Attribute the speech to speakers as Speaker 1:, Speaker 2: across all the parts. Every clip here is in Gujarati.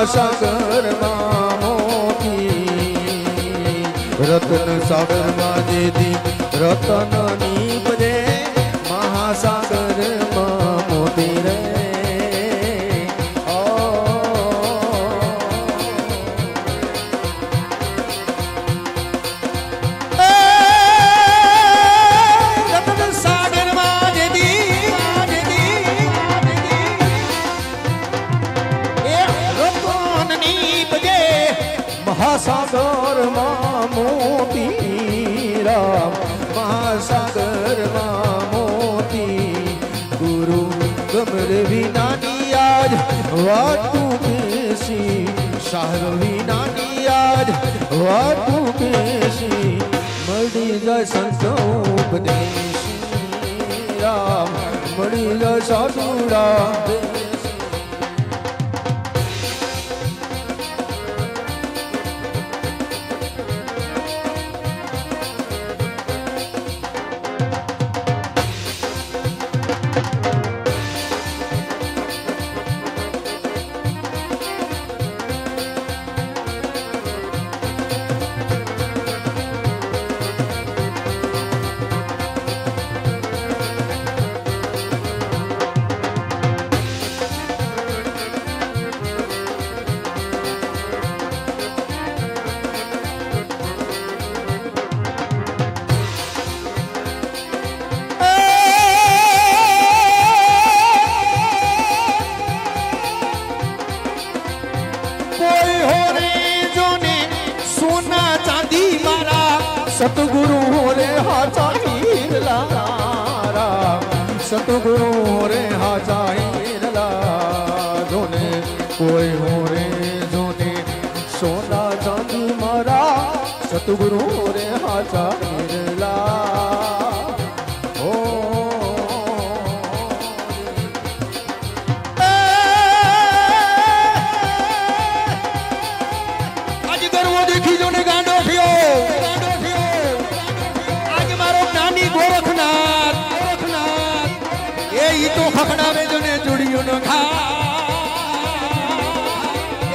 Speaker 1: મહાસાગરમાં મોતી રતન સાગરમાં જેથી રતન ગમર વિનાની યાદ વાતું બેસી શાહર વિનાની યાદ વાતું બેસી મળી જાય સંતો ઉપદેશી રામ મળી જાય સાધુરા કોઈ સતગુરુ રે હાચા ગરવો દેખી જો ગાંડો થયો આજ મારો ગોરખનાથ ગોરખનાથ એ ઈ તો ખખડાવે જો ને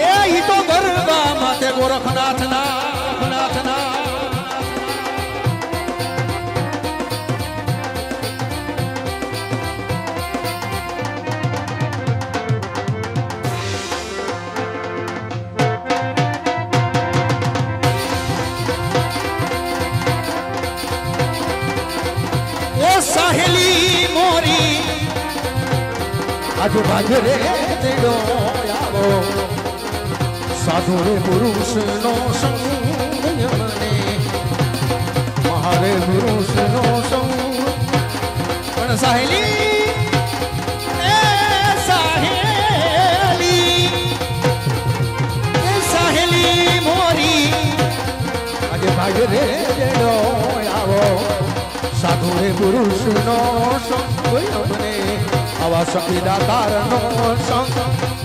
Speaker 1: એ ઈ તો ગરબા માથે ગોરખનાથ ના એ સાહેલી મોરી. આજુ બાજુ રે તેડો આવો. સાધુ રે પુરુષ નો. સંગ મને મહારે પુરુષ નો સંગ પણ સાહેલી સાહેલી. મોરી. આજે ભાગ રે જેડો આવો. સાધુ રે પુરુષ નો સંગ અમને આવા સખીદાતાર નો સંગ.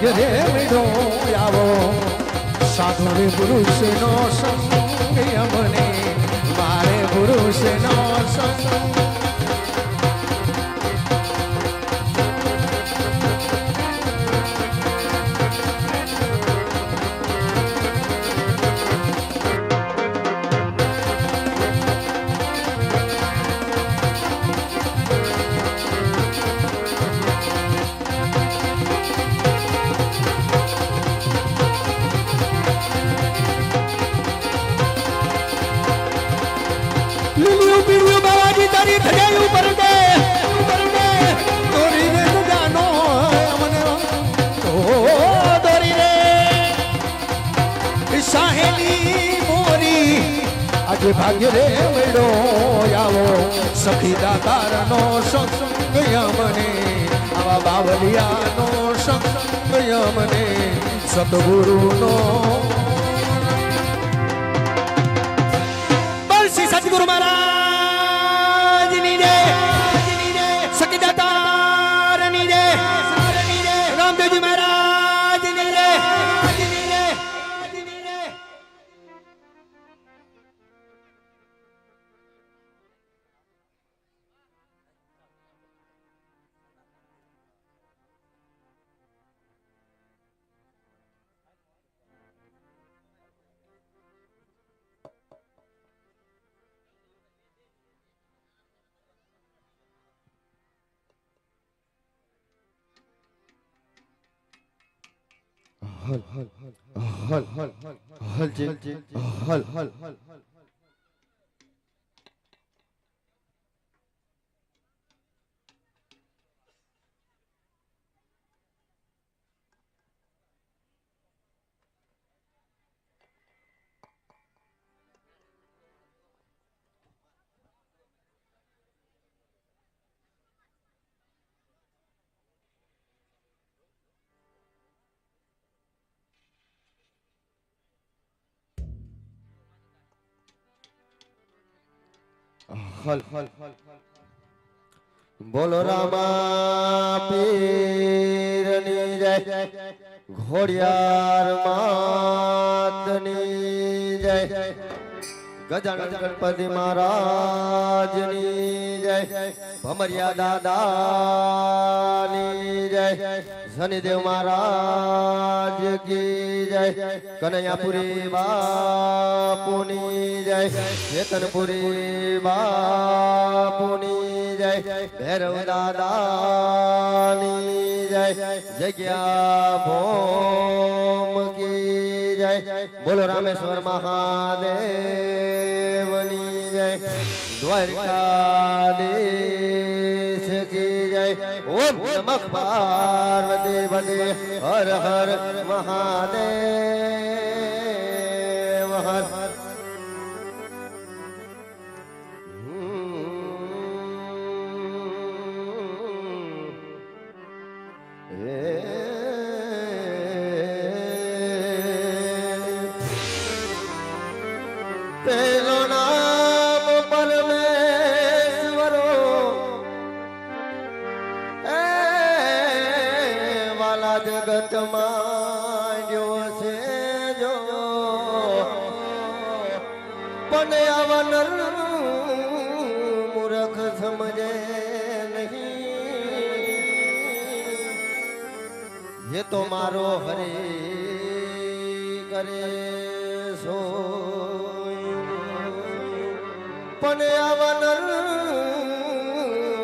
Speaker 1: ભંગો ભાગ્ય રે મેળો આવો સાધુ રે પુરુષનો સંગ અમને મારે પુરુષનો સંગ સાહેલી મોરી. આજે ભાગ્ય રે મેળો આવો. સખી દાતારનો સંગ મને આવા બાવલિયાનો સંગ મને સદગુરુનો સદગુરુ મહારાજની hal hal hal
Speaker 2: hal hal hal hal hal hal hal hal hal hal બોલો રામા પીરની જય. ઘોડિયાર માતની જય. ગજાનન ગણપતિ મહારાજની જય. ભમરિયા દાદાની જય. શનિદેવ મહારાજ કી જય. કનૈયાપુરી બાપુની જય. ચેતનપુરી બાપુની જય. ભૈરવ દાદાની જય. જગ્યા ભોમ કી જય. બોલો રામેશ્વર મહાદેવની જય દ્વારકાધીશ કી જય. ઓમ નમઃ પાર્વતી હર હર મહાદેવ. પણ આવન મૂર્ખ સમજે નહીં. એ તો મારો હરે કરે સો પણ આવન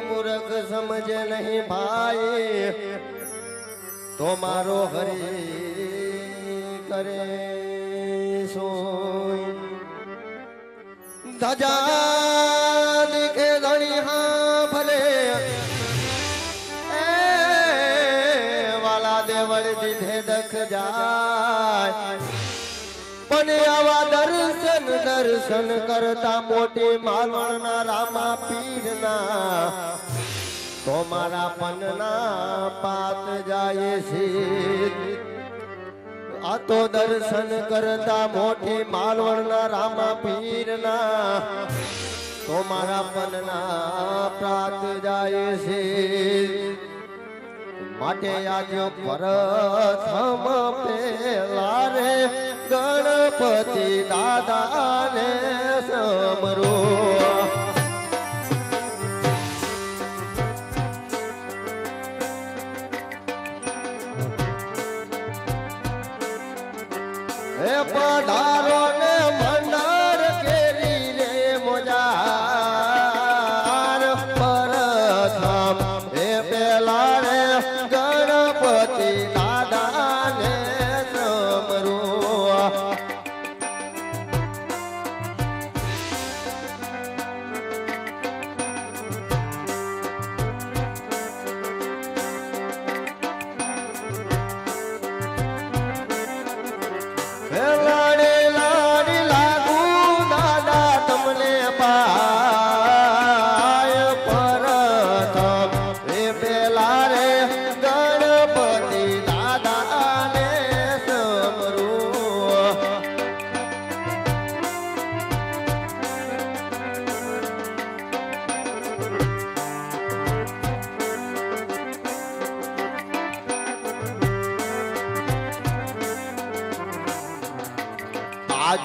Speaker 2: મૂર્ખ સમજે નહીં ભાઈ. તો મારો હરે કરે ધજા દીખે ધણી હા ભલે. એ વાલા દેવળ દીધે દખ જાય. પણ આવા દર્શન દર્શન કરતા મોટી માલવણના રામા પીરના. તો મારા પનના પાત જાય છે. આ તો દર્શન કરતા મોટી માલવણના રામા પીરના. તો મારા પનના પ્રાત જાય છે. માટે આજો પ્રથમ પેલા રે ગણપતિ દાદાને સમરો હે પધારો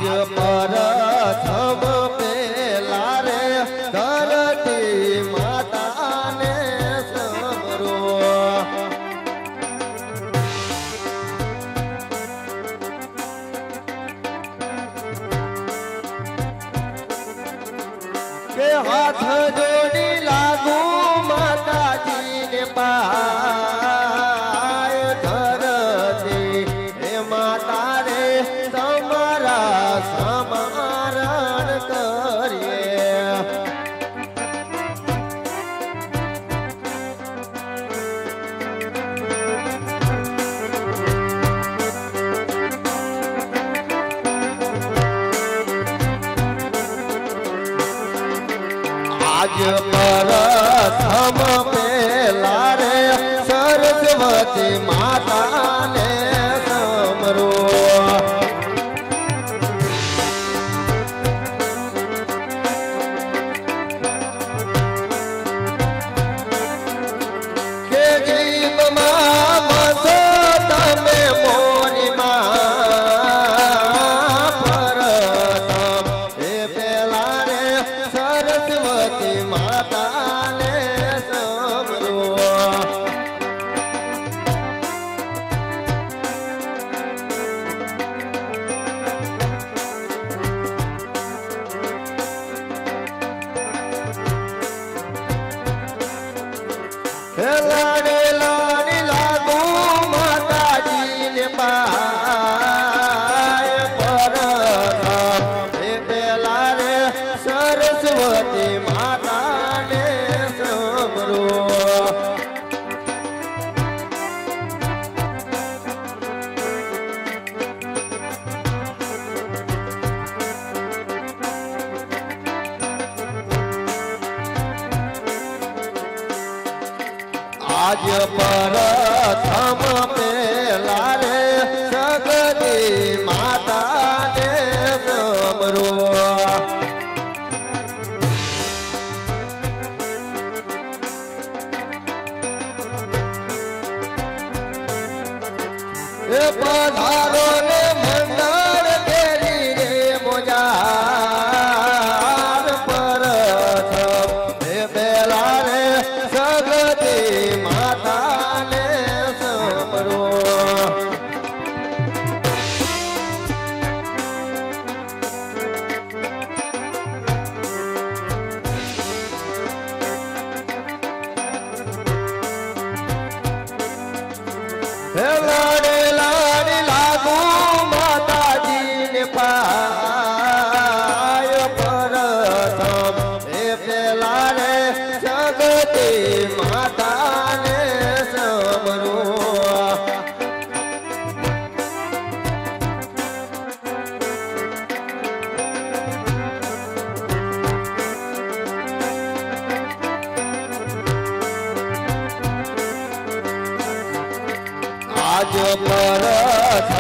Speaker 2: Yeah, આજ પર થમ પેલા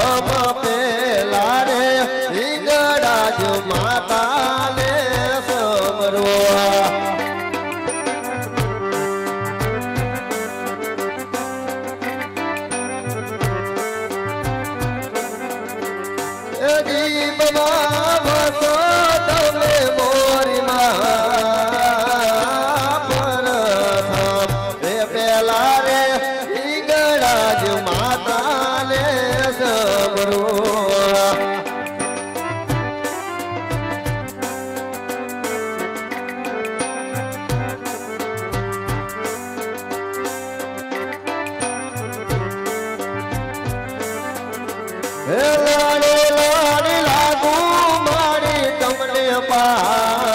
Speaker 2: Rama લાડે લાડે લાગુ મારી તમને પા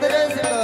Speaker 2: beleza, irmão?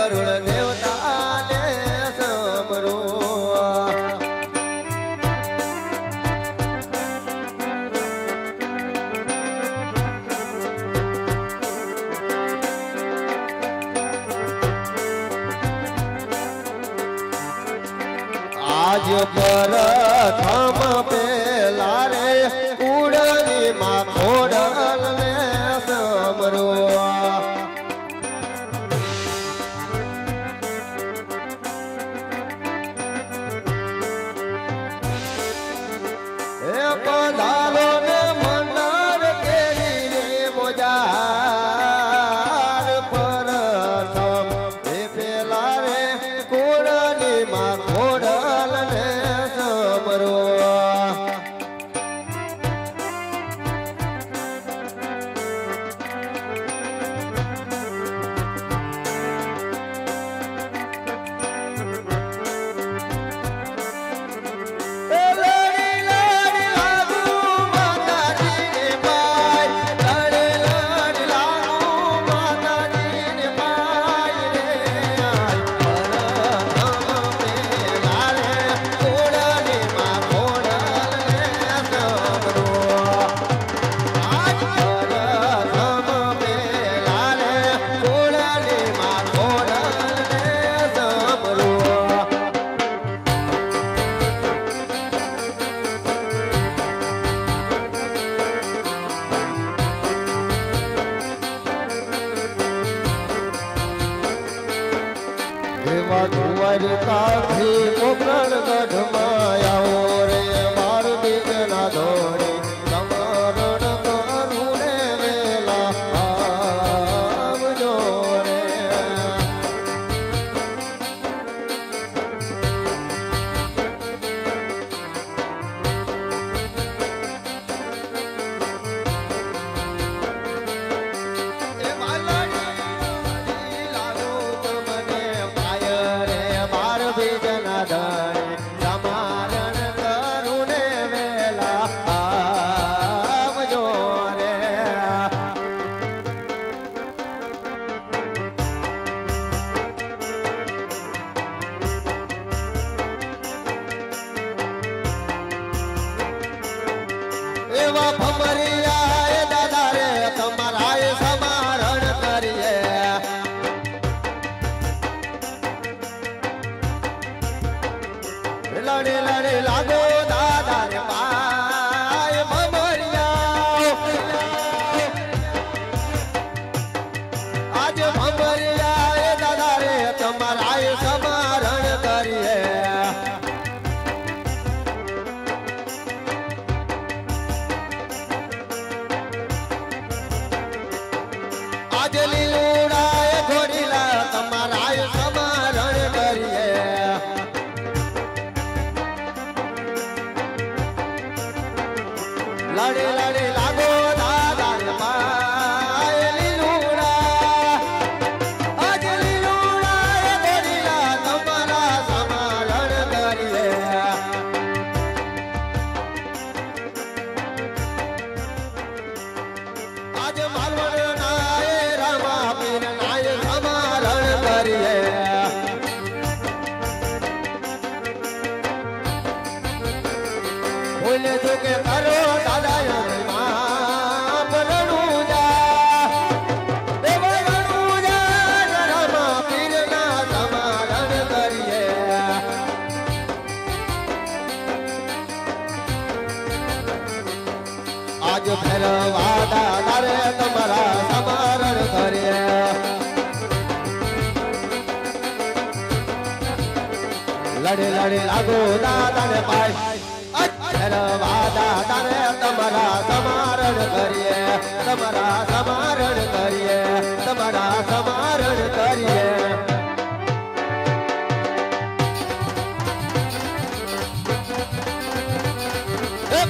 Speaker 2: લડે લાગો દાદા ને પાય. ફેરવા દાદા રે તમારા સમારણ કરીએ. તમારા સમારણ કરીએ. તમારા સમારણ કરીએ.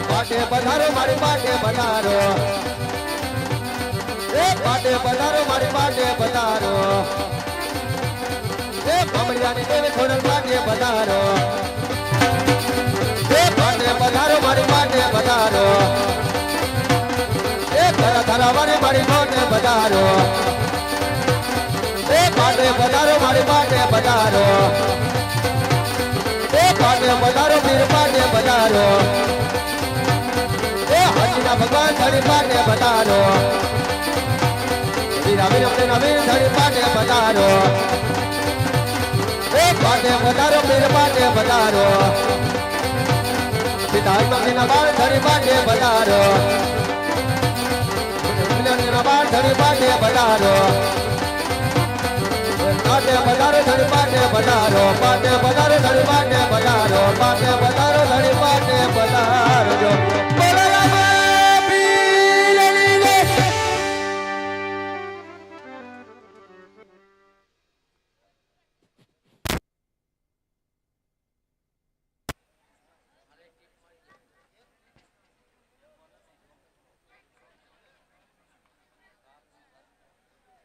Speaker 2: પાટે પધારો, મારી પાટે પધારો. એ પાટે પધારો, મારી પાટે દેવી ખોડલ પાટે પધારો. એ પાટે પધારો, મારી માટે પધારો. એ ધરા ધરા વાળી મારી માટે પધારો. એ પાટે પધારો, મારી માટે પધારો. એ પાટે પધારો, મીર પાટે પધારો. એ હાથીના ભગવાન ધરી પાટે પધારો. વીરા વીર અમને વીર ધણી માટે વધારો પીર માટે વધારો. પિતાજીના બાળ ધરી માટે વધારો. બાળ ધરી માટે વધારો. માટે વધારે ધરી માટે વધારો માટે વધારે ધરી માટે વધારો માટે વધારે ધરી માટે વધારો.